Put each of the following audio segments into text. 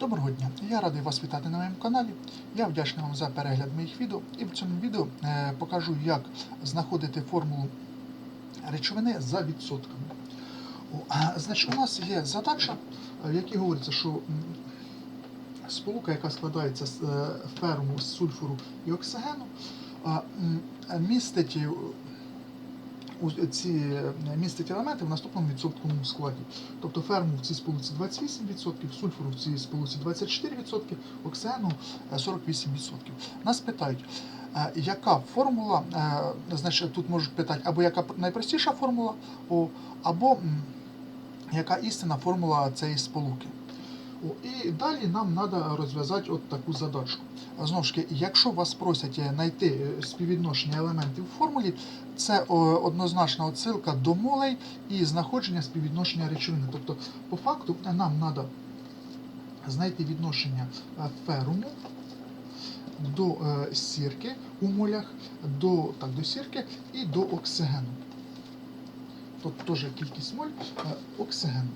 Доброго дня! Я радий вас вітати на моєму каналі. Я вдячний вам за перегляд моїх відео. І в цьому відео е, покажу, як знаходити формулу речовини за відсотками. Значить, у нас є задача, е, в якій говориться, що сполука, яка складається з е, ферму, з сульфуру і оксигену, містить ці е, містить елементи в наступному відсотковому складі. Тобто ферму в цій сполуці 28%, сульфуру в цій сполуці 24%, оксигену е, 48%. Нас питають, е, яка формула, е, значить тут можуть питати, або яка найпростіша формула, або яка істинна формула цієї сполуки. І далі нам треба розв'язати от таку задачку. Знову ж таки, якщо вас просять е, знайти е, співвідношення елементів в формулі, це однозначна отсилка до молей і знаходження співвідношення речовини. Тобто, по факту, е, нам треба знайти відношення е, феруму до е, сірки у молях, до, так, до сірки і до оксигену. Тут теж кількість моль е, оксигену.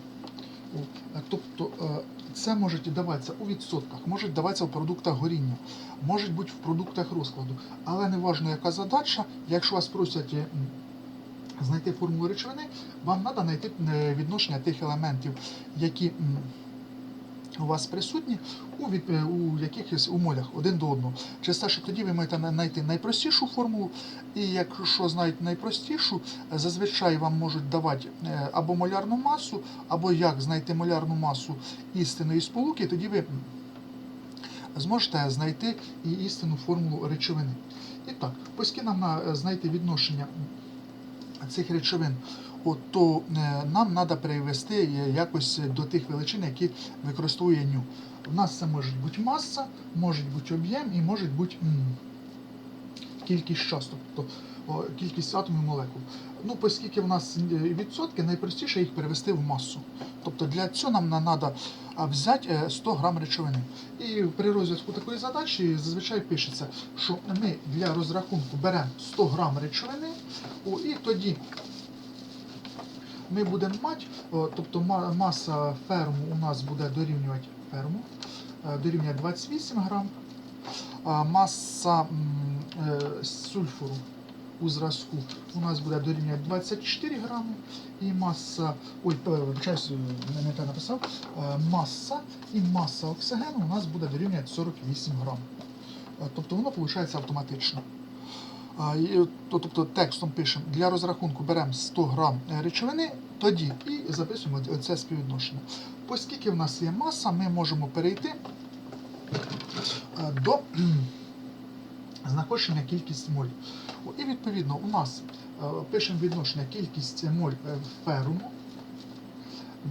Е, Тобто е, це може даватися у відсотках, може даватися в продуктах горіння, може бути в продуктах розкладу. Але не важливо, яка задача, якщо вас просять знайти формулу речовини, вам треба знайти е, відношення тих елементів, які у вас присутні у, від, е, у якихось у молях один до одного. Через те, тоді ви маєте знайти найпростішу формулу, і якщо знаєте найпростішу, е, зазвичай вам можуть давати е, або молярну масу, або як знайти молярну масу істинної сполуки, тоді ви зможете знайти і істинну формулу речовини. І так, оскільки нам знайти відношення цих речовин, то е, нам треба перевести е, якось до тих величин, які використовує ню. У нас це може бути маса, може бути об'єм і може бути кількість часток, тобто кількість атомів молекул. Ну, оскільки в нас е, відсотки, найпростіше їх перевести в масу. Тобто для цього нам треба взяти е, 100 грам речовини. І при розв'язку такої задачі зазвичай пишеться, що ми для розрахунку беремо 100 грам речовини, і тоді ми будемо мати, тобто маса ферму у нас буде дорівнювати ферму, е, дорівнює 28 грам, а маса е, сульфуру у зразку у нас буде дорівнювати 24 грами, і маса, ой, е, не, те написав, е, маса і маса оксигену у нас буде дорівнювати 48 грам. Е, Тобто воно виходить автоматично. От, Тобто текстом пишемо для розрахунку беремо 100 грам е, речовини, тоді і записуємо це співвідношення. Оскільки в нас є маса, ми можемо перейти е, до знаходження кількість моль. І відповідно у нас е, пишемо відношення кількість моль е, феруму.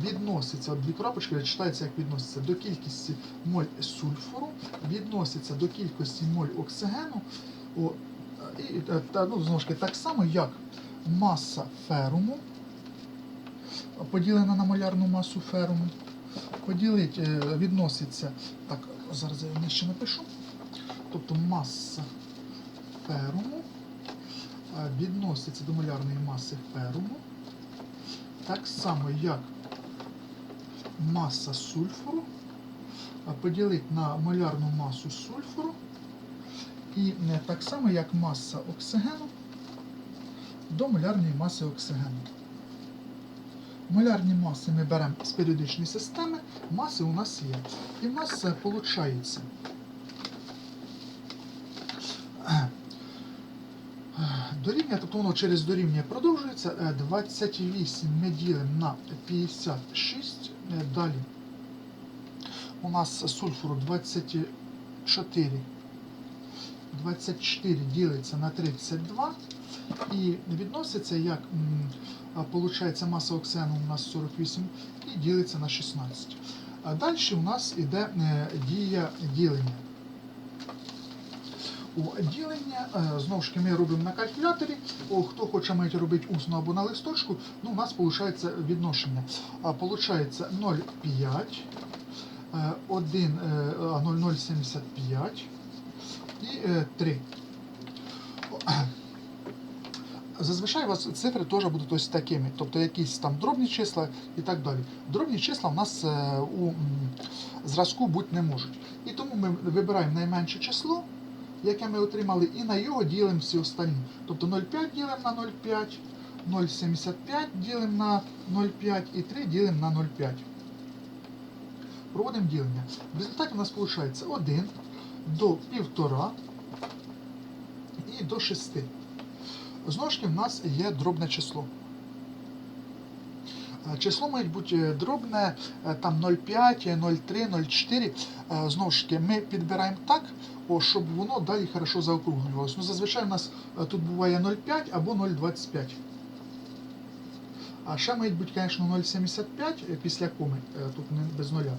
Відноситься, дві крапочки читається, як відноситься до кількості моль сульфуру, відноситься до кількості моль оксигену. І, е, та, ну, знову ж таки, так само, як маса феруму поділена на молярну масу феруму. Поділить, е, відноситься, так, зараз я нижче напишу. Тобто маса феруму е, відноситься до молярної маси феруму. Так само, як маса сульфуру поділить на молярну масу сульфуру. І е, так само, як маса оксигену до молярної маси оксигену. Молярні маси ми беремо з періодичної системи, маси у нас є. І в нас виходить дорівнює, тобто воно через дорівнює продовжується. Е, 28 ми ділимо на 56. Е, Далі у нас сульфуру 24. 24 ділиться на 32 і відноситься як получається маса оксигену у нас 48 і ділиться на 16. А далі у нас іде е, дія ділення. У ділення, е, знову ж таки, ми робимо на калькуляторі. О, хто хоче мати робити усно або на листочку, ну, у нас виходить відношення. А, Получається 0,5, е, 1, е, 0,075 і е, 3. Зазвичай у вас цифри теж будуть ось такими, тобто якісь там дробні числа і так далі. Дробні числа у нас е, у зразку бути не можуть. І тому ми вибираємо найменше число, яке ми отримали, і на його ділимо всі останні. Тобто 0,5 ділимо на 0,5, 0,75 ділимо на 0,5 і 3 ділимо на 0,5. Проводимо ділення. В результаті у нас виходить 1 до 1,5 і до 6. Знову ж таки, в нас є дробне число. Е, Число має бути е, дробне, е, там 0,5, е, 0,3, 0,4. Е, Знову ж таки, ми підбираємо так, щоб воно далі хорошо заокруглювалося. Ну, зазвичай у нас тут буває 0,5 або 0,25. А ще має бути, звісно, 0,75 е, після коми, тут без нуля.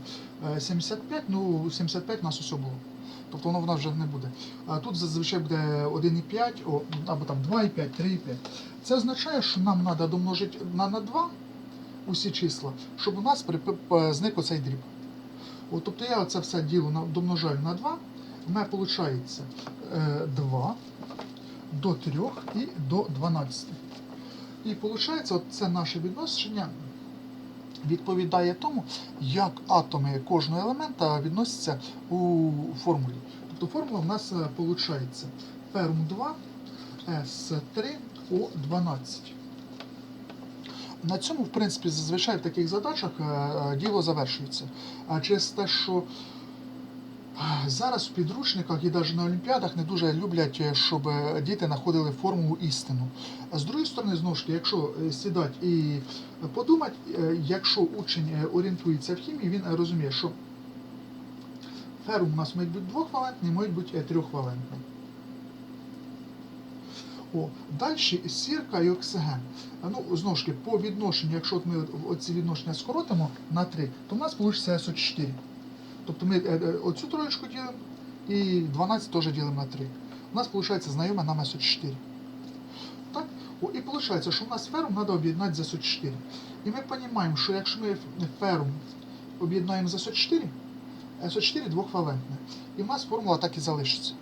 Е, 75, ну 75 у нас усе було. Тобто воно в вже не буде. А тут зазвичай буде 1,5 або там 2,5, 3,5. Це означає, що нам треба домножити на, на 2 усі числа, щоб у нас зник оцей дріб. От, тобто я це все діло домножаю на 2, у мене виходить е, 2 до 3 і до 12. І виходить, це наше відношення відповідає тому, як атоми кожного елемента відносяться у формулі. Тобто формула в нас виходить ферм 2 С3 О12. На цьому, в принципі, зазвичай в таких задачах е, е, діло завершується. А через те, що е, зараз в підручниках і навіть на Олімпіадах не дуже люблять, е, щоб е, діти знаходили формулу істину. А з другої сторони, знову ж таки, якщо е, сідати і подумати, якщо учень орієнтується в хімії, він розуміє, що ферум у нас мають бути двохвалентний, мають бути трьохвалентний. О, далі сірка і оксиген. Ну, знову ж таки, по відношенню, якщо ми оці відношення скоротимо на 3, то в нас вийде СО4. Тобто ми е, е, оцю троєчку ділимо і 12 теж ділимо на 3. У нас виходить знайоме нам СО4. Так? О, і виходить, що у нас ферум треба об'єднати з СО4. І ми розуміємо, що якщо ми ферум об'єднаємо з СО4, СО4 двохвалентне. І в нас формула так і залишиться.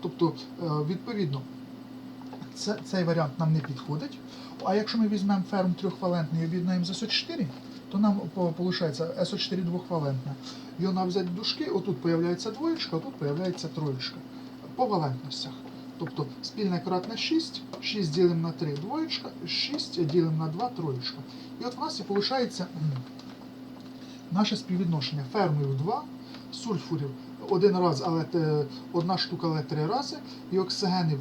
Тобто, е, відповідно, це, цей варіант нам не підходить. А якщо ми візьмемо ферм трьохвалентний і об'єднаємо з СО4, то нам виходить СО4 двохвалентне. Його нам взять дужки, отут появляється двоєчка, а тут появляється троєчка. По валентностях. Тобто спільне кратне 6, 6 ділимо на 3 двоєчка, 6 ділимо на 2 троєчка. І от в нас і виходить наше співвідношення фермів 2, сульфурів один раз, але е, одна штука, але три рази, і оксигенів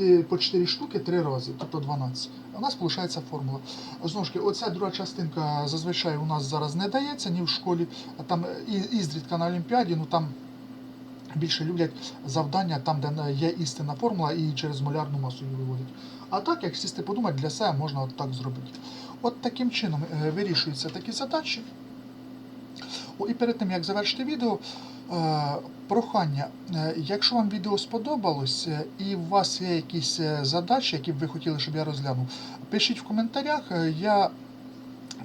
е, по 4 штуки 3 рази, тобто 12. У нас виходить формула. Знову ж таки, оця друга частинка зазвичай у нас зараз не дається ні в школі, там е, ізрідка на Олімпіаді, ну там більше люблять завдання там, де є істинна формула і через молярну масу її виводять. А так, як сісти подумати, для себе можна от так зробити. От таким чином вирішуються такі задачі. О, і перед тим як завершити відео, прохання, е, якщо вам відео сподобалось е, і у вас є якісь е, задачі, які б ви хотіли, щоб я розглянув, пишіть в коментарях. Я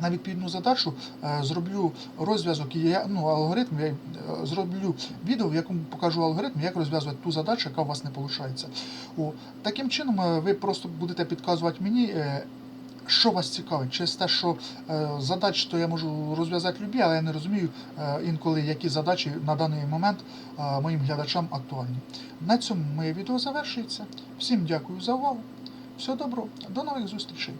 на відповідну задачу зроблю розв'язок ну, алгоритм, я зроблю відео, в якому покажу алгоритм, як розв'язувати ту задачу, яка у вас не виходить. О, таким чином ви просто будете підказувати мені. Що вас цікавить? Через те, що е, задач то я можу розв'язати любі, але я не розумію е, інколи, які задачі на даний момент е, моїм глядачам актуальні. На цьому моє відео завершується. Всім дякую за увагу. Всього доброго, до нових зустрічей.